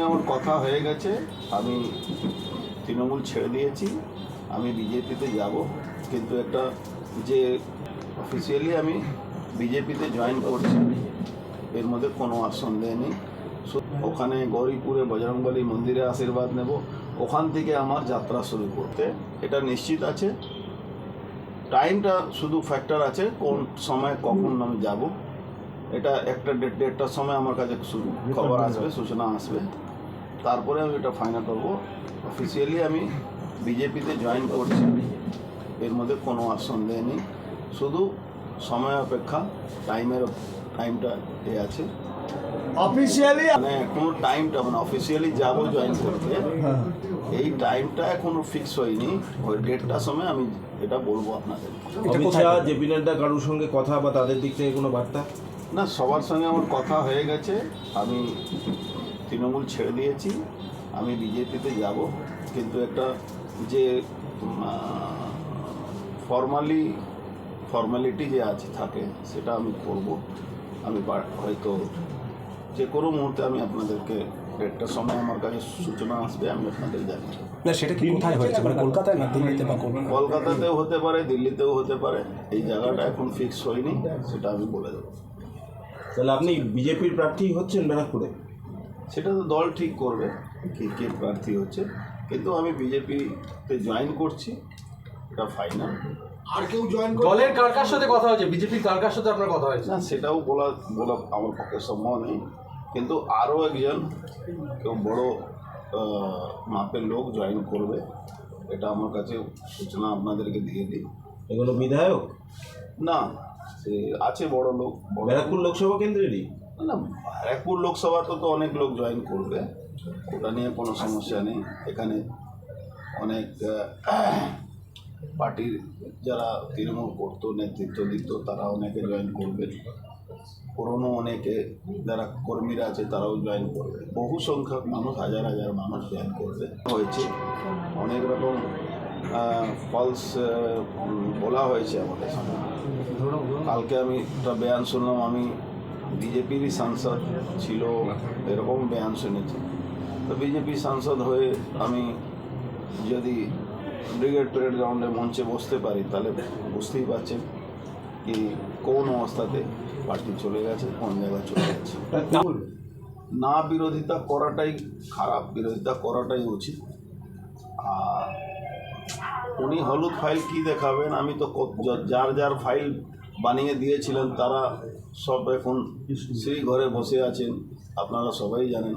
সঙ্গে আমার কথা হয়ে গেছে, আমি তৃণমূল ছেড়ে দিয়েছি, আমি বিজেপিতে যাব। কিন্তু একটা যে অফিসিয়ালি আমি বিজেপিতে জয়েন করছি, এর মধ্যে কোনো আর সন্দেহ নেই ওখানে গৌরীপুরে বজরংবলী মন্দিরে আশীর্বাদ নেব। ওখান থেকে আমার যাত্রা শুরু করতে। এটা নিশ্চিত আছে। টাইমটা শুধু ফ্যাক্টর আছে, কোন সময় কখন আমি যাব। এটা একটা ডেট ডেটটার সময় আমার কাছে সু- খবর আসবে, সূচনা আসবে। তারপরে আমি এটা ফাইনাল করব। অফিসিয়ালি আমি বিজেপিতে জয়েন করছি। এর মধ্যে কোনো আর সন্দেহ নেই শুধু সময় অপেক্ষা টাইমের টাইমটা এ আছে। অফিসিয়ালি মানে কোনো টাইমটা মানে অফিসিয়ালি যাব জয়েন করতে। এই টাইমটা এখনও ফিক্স হয়নি। ওই ডেটটার সময় আমি এটা বলব আপনাদের। অমিত শাহ জেপি নাড্ডা কারোর সঙ্গে কথা বা তাদের দিক থেকে কোনো বার্তা? না সবার সঙ্গে আমার কথা হয়ে গেছে। আমি তৃণমূল ছেড়ে দিয়েছি আমি বিজেপিতে যাব। কিন্তু একটা যে ফর্মালি ফর্মালিটি যে আছে থাকে সেটা আমি করব। আমি হয়তো যে কোনো মুহূর্তে আমি আপনাদেরকে একটা সময় আমার কাছে সূচনা আসবে আমি আপনাদের জানি। না সেটা কি কোথায় হয়েছে? মানে কলকাতায় না দিল্লিতে বা কলকাতাতেও হতে পারে দিল্লিতেও হতে পারে। এই জায়গাটা এখন ফিক্স হয়নি সেটা আমি বলে দেবো। তাহলে আপনি বিজেপির প্রার্থী হচ্ছেন ব্যারাকপুরে? সেটা তো দল ঠিক করবে কে কে প্রার্থী হচ্ছে। কিন্তু আমি বিজেপিতে জয়েন করছি এটা ফাইনাল আর কেউ জয়েন দলের কার কার সাথে কথা হয়েছে বিজেপির কার কার সাথে আপনার কথা হয়েছে। না সেটাও বলা বলা আমার পক্ষে সম্ভব নেই কিন্তু আরও একজন কেউ বড় মাপের লোক জয়েন করবে এটা আমার কাছে সূচনা আপনাদেরকে দিয়ে দিই। এগুলো বিধায়ক? না সে আছে বড় লোক বড় ব্যারাকপুর লোকসভা কেন্দ্রেরই? না ব্যারাকপুর লোকসভা তো তো অনেক লোক জয়েন করবে ওটা নিয়ে কোনো সমস্যা নেই। এখানে অনেক পার্টির যারা তৃণমূল করতো নেতৃত্ব দিত তারা অনেকে জয়েন করবে। পুরনো অনেকে যারা কর্মীরা আছে তারাও জয়েন করবে। বহু সংখ্যক মানুষ হাজার হাজার মানুষ জয়েন করবে। হয়েছে। অনেক রকম ফলস বলা হয়েছে আমাদের কালকে আমি একটা বয়ান শুনলাম আমি বিজেপিরই সাংসদ ছিল, এরকম বয়ান শুনেছি। তো বিজেপি সাংসদ হয়ে আমি যদি ব্রিগেড প্যারেড গ্রাউন্ডে মঞ্চে বসতে পারি, তাহলে বুঝতেই পারছেন কি কোন অবস্থাতে পার্টি চলে গেছে, কোন জায়গায় চলে গেছে। না বিরোধিতা করাটাই খারাপ, বিরোধিতা করাটাই উচিত। আর উনি হলুদ ফাইল কি দেখাবেন, আমি তো যার যার ফাইল বানিয়ে দিয়েছিলেন তারা সব এখন সেই ঘরে বসে আছেন, আপনারা সবাই জানেন।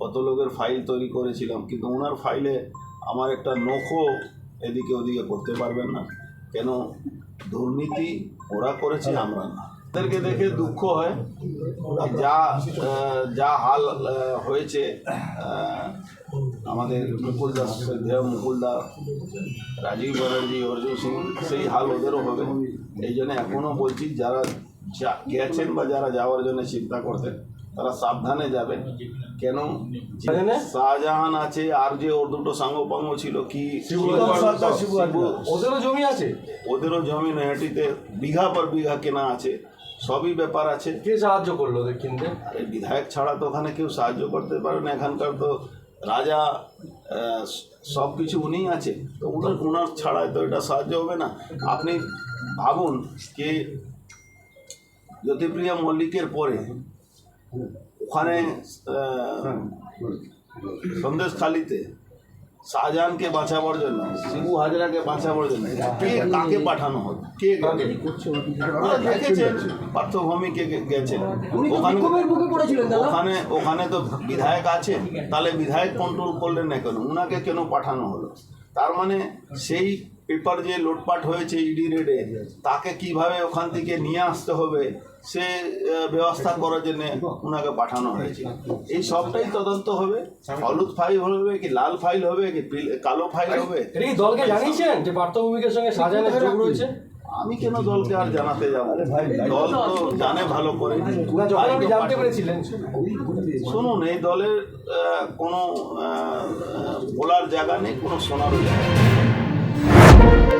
কত লোকের ফাইল তৈরি করেছিলাম, কিন্তু ওনার ফাইলে আমার একটা নখও এদিকে ওদিকে করতে পারবেন না। কেন, দুর্নীতি ওরা করেছে, আমরা না। তাদেরকে দেখে দুঃখ হয়। যা যা হাল হয়েছে আমাদের মুকুলদা শ্রদ্ধেয় মুকুলদা রাজীব ব্যানার্জি অর্জুন সিং সেই হাল ওদেরও হবে। এই জন্য এখনও বলছি যারা যা গেছেন বা যারা যাওয়ার জন্য চিন্তা করতেন তারা সাবধানে যাবে কেন? শাহজাহান আছে আর যে ওর দুটো সাঙ্গপাঙ্গ ছিল কি ওদেরও জমি আছে? ওদেরও জমি নয়াটিতে বিঘা পর বিঘা কেনা আছে। সবই ব্যাপার আছে। কে সাহায্য করল ওদের কিনতে আরে বিধায়ক ছাড়া তো ওখানে কেউ সাহায্য করতে পারে না এখানকার তো রাজা সব কিছু উনিই আছে তো উনার উনার ছাড়াই তো এটা সাহায্য হবে না। আপনি ভাবুন যে জ্যোতিপ্রিয়া মল্লিকের পরে ওখানে সন্দেশখালিতে শাহজাহানকে বাঁচাবার জন্য শিবু হাজরাকে বাঁচাবার জন্য। কে কাকে পাঠানো হলো কে দেখেছেন পার্থভূমিকে গেছেন ওখানে ওখানে ওখানে তো বিধায়ক আছে তাহলে বিধায়ক কন্ট্রোল করলেন না কেন? ওনাকে কেন পাঠানো হলো? তার মানে সেই পেপার যে লোটপাট হয়েছে ইডি রেডে তাকে কীভাবে ওখান থেকে নিয়ে আসতে হবে সে ব্যবস্থা করার জন্য ওনাকে পাঠানো হয়েছে। এই সবটাই তদন্ত হবে। হলুদ ফাইল হবে কি লাল ফাইল হবে কি কালো ফাইল হবে? কি দলকে জানিয়েছেন যে পার্থভূমিকের সঙ্গে যোগ রয়েছে? আমি কেন দলকে আর জানাতে যাব? দল তো জানে ভালো করে। জানতে পেরেছিলেন। শুনুন এই দলের কোনো তোলার জায়গা নেই কোনো শোনার জায়গা নেই।